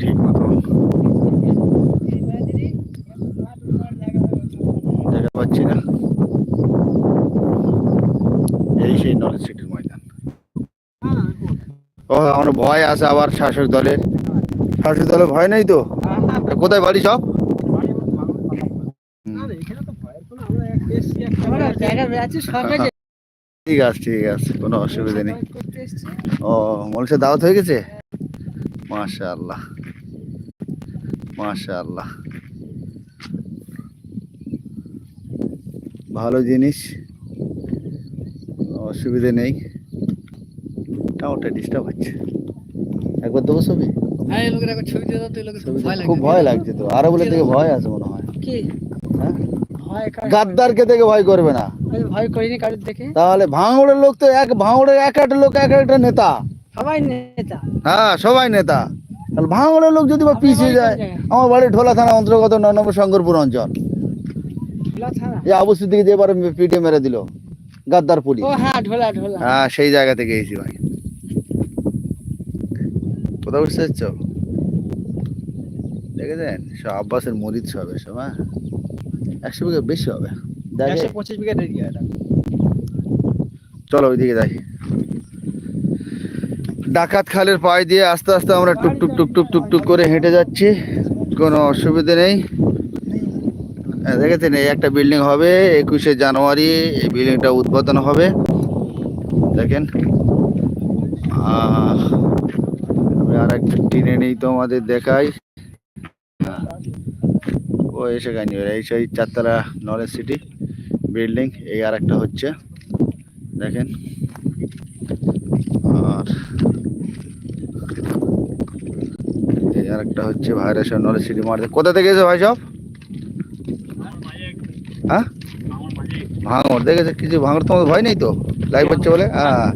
ঠিক মতো। দেখা পাচ্ছি না। এই সেই নলেজ সিটির ময়দান। ও, আমার ভয় আছে আবার শাসক দলের শাসক দলের ভয় নেই তো? কোথায় বাড়ি সব? ঠিক আছে ঠিক আছে, কোনো অসুবিধা নেই। ও, মানুষের দাওয়াত হয়ে গেছে? মাশা আল্লাহ মাশা আল্লাহ ভালো জিনিস। অসুবিধে নেই। টাওয়ারটা ডিস্টার্ব হচ্ছে। একবার দেবো ছবি? ছবি খুব ভয় লাগছে। তো। আরও বলে থেকে ভয় আছে মনে হয়। হ্যাঁ? গাদ্দারকে দেখে ভয় করবে না। ভয় করিনি কারোর দেখে। তাহলে ভাঙড়ের লোক তো এক ভাঙড়ের এক একটা লোক এক একটা নেতা। সবাই নেতা। হ্যাঁ সবাই নেতা। তাহলে ভাঙড়ের লোক যদি বা পিছিয়ে যায় আমার বাড়ি ঢোলা থানা অন্তর্গত নয় নম্বর শঙ্করপুর অঞ্চল। যে আবু সিদ্দিকি যে এবারে পিটে মেরে দিল গাদ্দার পুলিশ। হ্যাঁ হ্যাঁ সেই জায়গা থেকে এসেছি ভাই। কোথাও বুঝতে পারছ দেখেছেন? সব আব্বাসের মরিদ সব এসব হ্যাঁ? একশো বিঘা বেশি হবে। দেখে পঁচিশ বিঘা চলো ওইদিকে যাই। ডাকাত খালের পায়ে দিয়ে আস্তে আস্তে আমরা টুক টুক টুক টুক টুক টুক করে হেঁটে যাচ্ছি। কোনো অসুবিধে নেই। দেখেছেন, এই একটা বিল্ডিং হবে একুশে জানুয়ারি, এই বিল্ডিংটা উদ্বোধন হবে। দেখেন আর একটা টিনে নেই তো আমাদের দেখাই। ও এসে গাইনি এই সেই চারতলা নলেজ সিটি বিল্ডিং, এই আর একটা হচ্ছে। দেখেন আর এই আর হচ্ছে ভাইরাস নলেজ সিটি মারতে কোথা থেকে এসে ভাই সব? হ্যাঁ? ভাঙর দেখেছে? কিছু ভাঙর তোমাদের ভয় নেই তো? লাইভ হচ্ছে বলে? হ্যাঁ।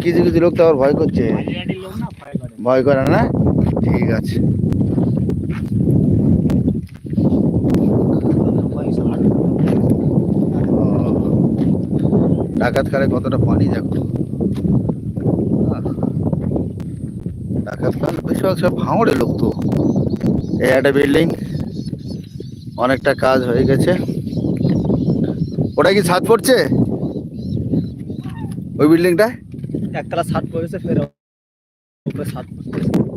কিছু কিছু- লোক তো আবার ভয় করছে। ভয় করে করে না? ঠিক আছে। ডাকাত খালে কতটা পানি দেখো। ডাকাত খাল বেশিরভাগ সব ভাঙড়ে লোক তো। এই একটা বিল্ডিং অনেকটা কাজ হয়ে গেছে। ওটা কি ছাদ পড়ছে? ওই বিল্ডিংটা একতলা ছাদ পড়েছে ফের উপরে ছাদ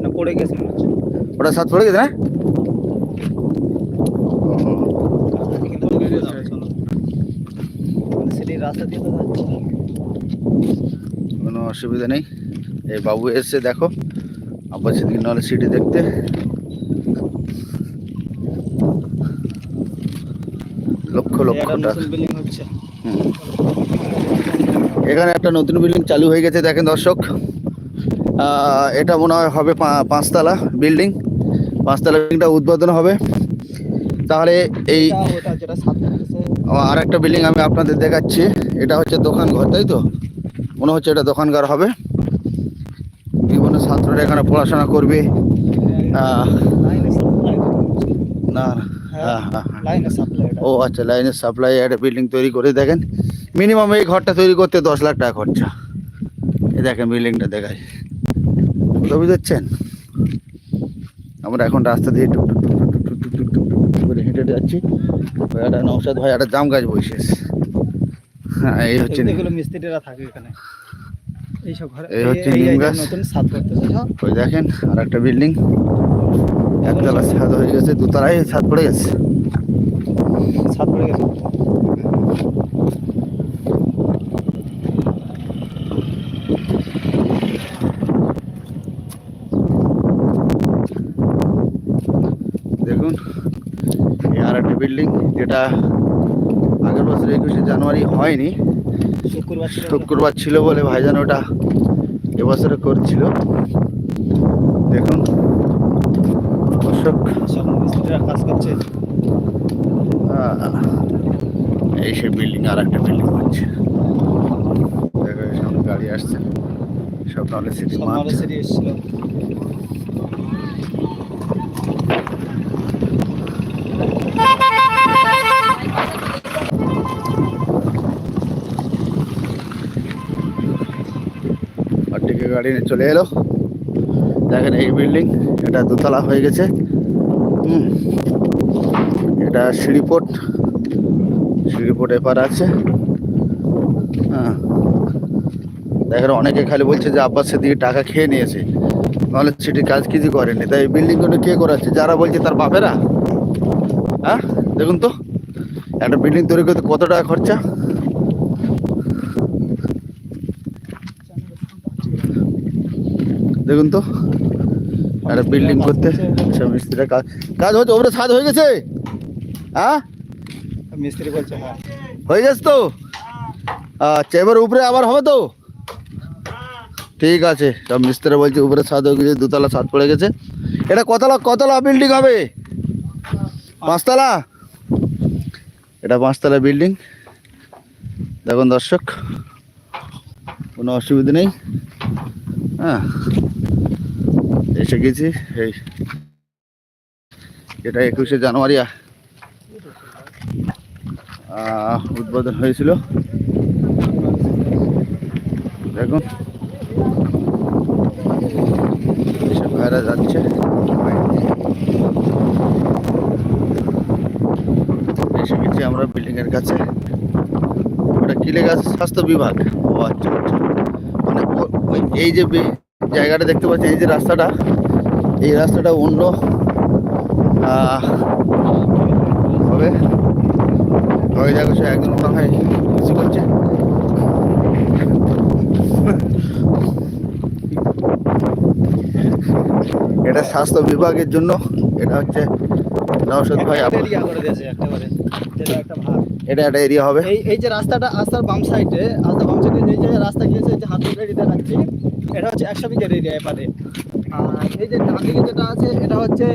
না পড়ে গেছে ওটা ছাদ পড়ে গেছে না? সিটির রাস্তা দিয়ে তো যাচ্ছে। কোনো অসুবিধা নেই। এই বাবু এসছে দেখো সিদ্দিক নলেজ সিটি দেখতে। লক্ষ লক্ষ। এখানে একটা নতুন বিল্ডিং চালু হয়ে গেছে দেখেন দর্শক। এটা মনে হয় হবে পাঁচতলা বিল্ডিং পাঁচতলা বিল্ডিংটা উদ্বোধন হবে। তাহলে এই আর একটা বিল্ডিং আমি আপনাদের দেখাচ্ছি। এটা হচ্ছে দোকান ঘর তাই তো? মনে হচ্ছে এটা দোকানগার হবে বিভিন্ন ছাত্ররা এখানে পড়াশোনা করবে না ও আচ্ছা লাইনের সাপ্লাই একটা বিল্ডিং তৈরি করে দেখেন মিনিমাম এই ঘরটা তৈরি করতে দশ লাখ টাকা খরচা এই দেখেন বিল্ডিংটা দেখায় ছবি দেখছেন আমরা এখন রাস্তা দিয়ে টুক টুক টুক টুক টুক করে হেঁটে যাচ্ছি একটা নৌসাদ ভাই একটা জাম গাছ বসেছে এই হচ্ছে এগুলো মিস্ত্রিরা থাকে এখানে। ঘরে এই হচ্ছে এই- এই- নিম গাছ। নতুন ছাদ করতেছে ওই দেখেন আর একটা বিল্ডিং। একতলা ছাদ হয়ে গেছে দুতলায় ছাদ পড়ে গেছে। ছাদ পড়ে গেছে। দেখুন এই আর একটা বিল্ডিং যেটা বছর একুশে জানুয়ারি হয়নি। শুক্রবার ছিল। শুক্রবার ছিল বলে ভাইজান ওটা এবছরে করছিল। দেখুন। দর্শক। কাজ করছে। এই সেই বিল্ডিং আর একটা বিল্ডিং হচ্ছে। দেখো সামনে গাড়ি আসছে। সব নলেজ সিটি নলেজ সিটি এসেছিল। গাড়ি নিয়ে চলে এলো। দেখেন এই বিল্ডিং এটা দোতলা হয়ে গেছে। এটা সিঁড়িপোট। সিঁড়িপোট এপার আছে। হ্যাঁ। দেখেন অনেকে খালি বলছে যে আব্বাসের দিকে টাকা খেয়ে নিয়েছে। নাহলে সেটি কাজ কিছু করেনি। তাই এই বিল্ডিংগুলো কে করাচ্ছে? যারা বলছে তার বাপেরা? হ্যাঁ দেখুন তো। একটা বিল্ডিং তৈরি করতে কত টাকা খরচা? দেখুন তো একটা বিল্ডিং করতে সব মিস্ত্রিরা কাজ কাজ হচ্ছে ওপরে ছাদ হয়ে গেছে? হ্যাঁ? মিস্ত্রি বলছে হ্যাঁ। হয়ে গেছে তো? আচ্ছা এবার উপরে আবার হবে তো? ঠিক আছে সব মিস্ত্রি বলছে উপরে ছাদ হয়ে গেছে দুতলা ছাদ পড়ে গেছে। এটা কতলা কতলা বিল্ডিং হবে? পাঁচতলা? এটা পাঁচতলা বিল্ডিং দেখুন দর্শক কোনো অসুবিধা নেই। হ্যাঁ। এসে গেছি, এই এটা একুশে জানুয়ারি উদ্বোধন হয়েছিল। দেখুন ভাইরা যাচ্ছে। এসে গেছি আমরা বিল্ডিং এর কাছে। ওটা কিলে গাছ স্বাস্থ্য বিভাগ। ও আচ্ছা আচ্ছা। মানে এই যে জায়গাটা দেখতে পাচ্ছি এই যে রাস্তাটা এই রাস্তাটা অন্য হবে ওই দেখো সে একজন মনে হয় কিছু করছে। এটা স্বাস্থ্য বিভাগের জন্য এটা হচ্ছে নওশাদ ভাই আপ- এরিয়া করে দিয়েছে একেবারে একটা এটা একটা এরিয়া হবে। এই এই যে রাস্তাটা আসার বাম সাইডে আসার বাম সাইডে যে যে রাস্তা গিয়েছে যে হাত এরিয়া রাখছি এটা হচ্ছে একশো বিঘের এরিয়া এপারে আর এই যে ডান দিকে যেটা আছে এটা হচ্ছে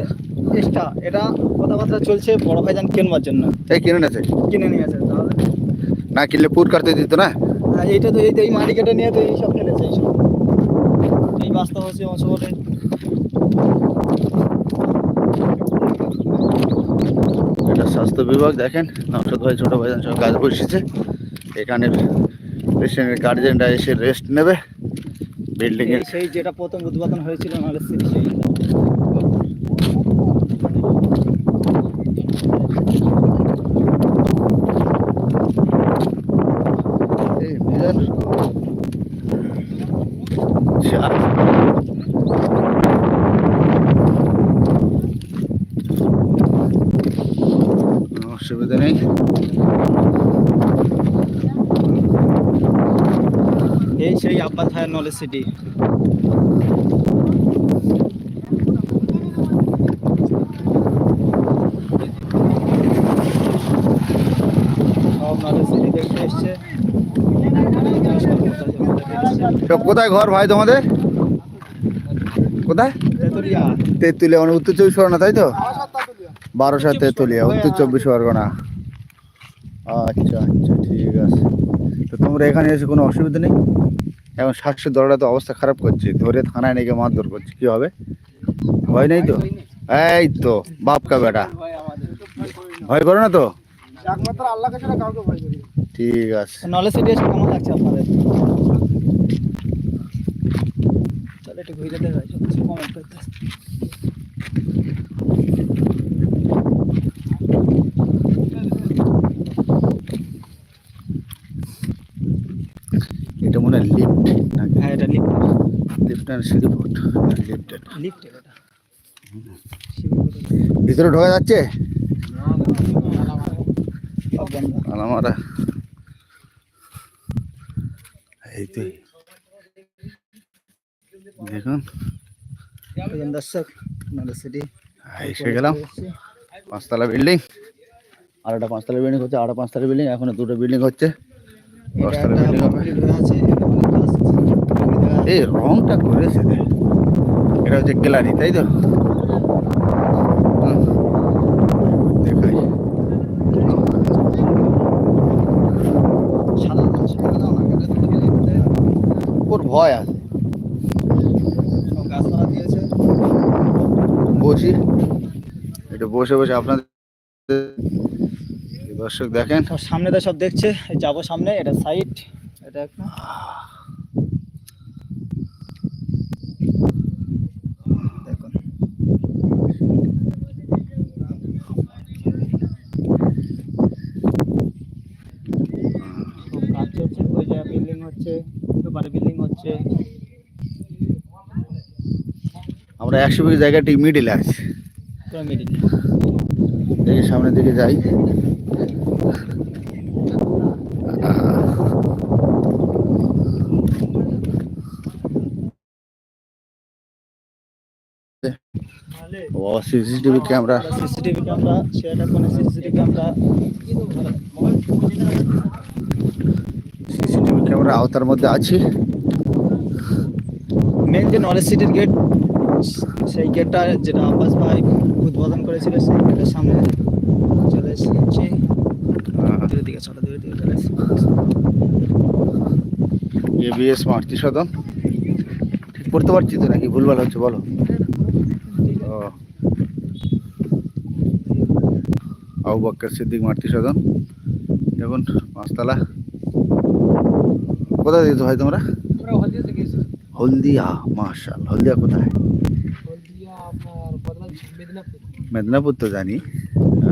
এক্সট্রা। এটা কথাবার্তা চলছে বড় ভাইজান কেনবার জন্য। এই কিনে নিয়েছে। কিনে নিয়ে আছে তাহলে। না কিনলে পুর কাটতে দিত না? আর এইটা তো এই এই মাটি কেটে নিয়ে তো এইসব ফেলেছে এইসব এই বাস্তব হচ্ছে অংশগঠন এটা স্বাস্থ্য বিভাগ দেখেন। নওশাদ ভাই ছোট ভাইজান সব কাজ বসেছে। এখানে পেশেন্টের গার্জেনরা এসে রেস্ট নেবে। বিল্ডিং সেই যেটা প্রথম উদ্বোধন হয়েছিল আমাদের সিটি সেই এই মিজান চা কোনো অসুবিধা নেই এই সেই আব্বাস ভাইয়ের নলেজ সিটি সব নলেজ সিটি দেখতে এসছে তো কোথায় ঘর ভাই তোমাদের? কোথায়? তেতুলিয়া মানে উত্তর চব্বিশ পরগনা তাই তো? বারোশো তেঁতুলিয়া উত্তর চব্বিশ পরগনা। আচ্ছা আচ্ছা ঠিক আছে। তোমরা এখানে এসে কোনো অসুবিধা নেই। এখন শাকসের দলটা তো অবস্থা খারাপ করছে। ধরে থানায় নাকি মারধর করছে। কি হবে? ভয় নেই তো? এই তো বাপকা বেটা। ভয় করো না তো? ঠিক আছে। নলেজ সিটি এসে কেমন লাগছে আপনাদের? চলো একটু ঘুরে দেখা কমেন্ট করতে এটা মনে হয় লিফট নাকি হ্যাঁ এটা লিফট লিফট আর সিঁড়ি ফুট লিফট লিফট এটা। ভিতরে ঢোকা যাচ্ছে? আলামারা। এই তো। দেখুন। দেখুন দর্শক সিটি এসে গেলাম। পাঁচতলা বিল্ডিং আর একটা পাঁচতলা বিল্ডিং হচ্ছে আর পাঁচতলা বিল্ডিং এখনও দুটো বিল্ডিং হচ্ছে। দশতলা বিল্ডিং হবে complete হয়ে আছে এটা অনেক কাজ আছে। এই রংটা করেছে। এটা হচ্ছে গ্যালারি তাই তো? ওর ভয় আছে। বসি। এটা বসে বসে আপনাদের দেখেন। সামনে তো সব দেখছে যাব সামনে, এটা সাইড এটা একটা। আমরা একশো বিঘি জায়গাটি মিডিলে আছি। এই সামনের দিকে যাই। ও সিসিটিভি ক্যামেরা সিসিটিভি ক্যামেরা সেটা কোনো সিসিটিভি ক্যামেরা সিসিটিভি ক্যামেরা আওতার মধ্যে আছি। মেন যে নলেজ সিটির গেট সেই গেটটা যেটা আব্বাস ভাই উদ্বোধন করেছিল সেই গেটের সামনে চলে এসেছি দূরের দিকে চলো দূরের দিকে চলে এবিএস মারতি সদন ঠিক পড়তে পারছি তো নাকি? ভুলভাল হচ্ছে বলো। ও। আবু বক্কর সিদ্দিক মারতি সদন দেখুন পাঁচতলা। কোথায় দিতে হয় তোমরা? হলদিয়া মার্শাল হলদিয়া কোথায়? মেদিনীপুর তো জানি।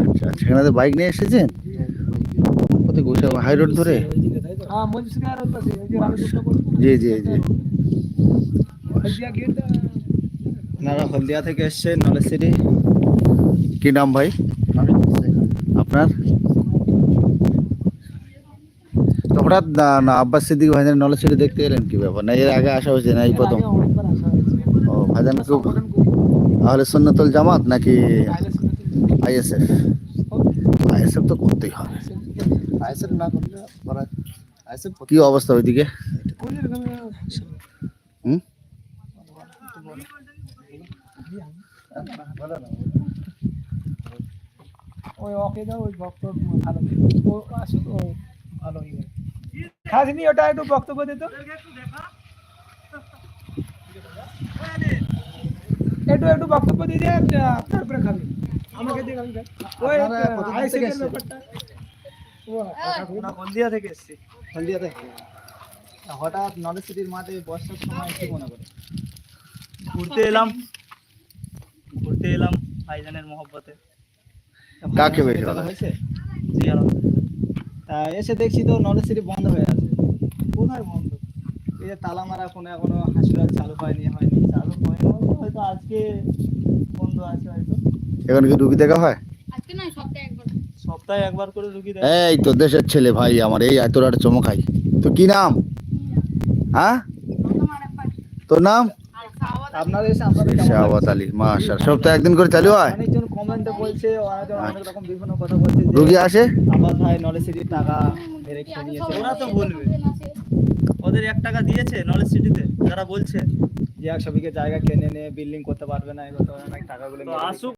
আচ্ছা সেখানে এখানে বাইক নিয়ে এসেছেন? কোথায় গোসা হাই রোড ধরে? জি জি জি। আপনারা হলদিয়া থেকে এসছেন নলেজ সিটি? কি নাম ভাই? আপনার? হঠাৎ না না আব্বাস সিদ্দিক ভাইজান নলেজ সিটি দেখতে এলেন কি ব্যাপার? না এর আগে আসা হয়েছে না এই প্রথম? ও ভাইজান খুব তাহলে সন্ন্যতল জামাত নাকি আইএসএফ? আইএসএফ তো করতেই হবে। কি অবস্থা ওইদিকে? হুম? খাসনি ওটা একটু বক্তব্য দিত একটু একটু বক্তব্য দিয়ে দিয়ে তারপরে খাবি আমাকে দিয়ে খাবি ওই আইসিকের ব্যাপারটা। হলদিয়া থেকে এসছি। হলদিয়া থেকে? হঠাৎ নলেজ সিটির মাঠে বর্ষার সময় কি মনে করে? ঘুরতে এলাম। ঘুরতে এলাম ভাইজানের মহব্বতে। কাকে বেশি ভালো ভালো হয়েছে? জি তা এসে দেখছি তো নলেজ সিটি বন্ধ হয়ে আছে। কোথায় বন্ধ? এই যে তালা মারা কোনো এখনও হাসপাতাল চালু হয়নি হয়নি চালু হয়নি। হয়তো আজকে বন্ধ আছে হয়তো। এখন কি রুগী দেখা হয়? আজকে নয় সপ্তাহে একবার। সপ্তাহে একবার করে রুগী দেয় এই তো দেশের ছেলে ভাই আমার এই এত রাতে চমকাই তো কি নাম? হ্যাঁ? তোর নাম? খাওয়া এসে আপনাদের কেমন শাহবাত আলী মাশাল সপ্তাহে একদিন করে চালু হয়? অনেকজন কমেন্টে বলছে অনেকজন অনেক রকম বিভিন্ন কথা বলছে যে রুগী আসে? আব্বাস ভাই নলেজ সিটির টাকা নিয়েছে ওরা তো বলবে। ওদের এক টাকা দিয়েছে নলেজ সিটিতে যারা বলছে। যে একশো বিঘে জায়গা কিনে নিয়ে বিল্ডিং করতে পারবে না এগুলো অনেক টাকাগুলো আসুক।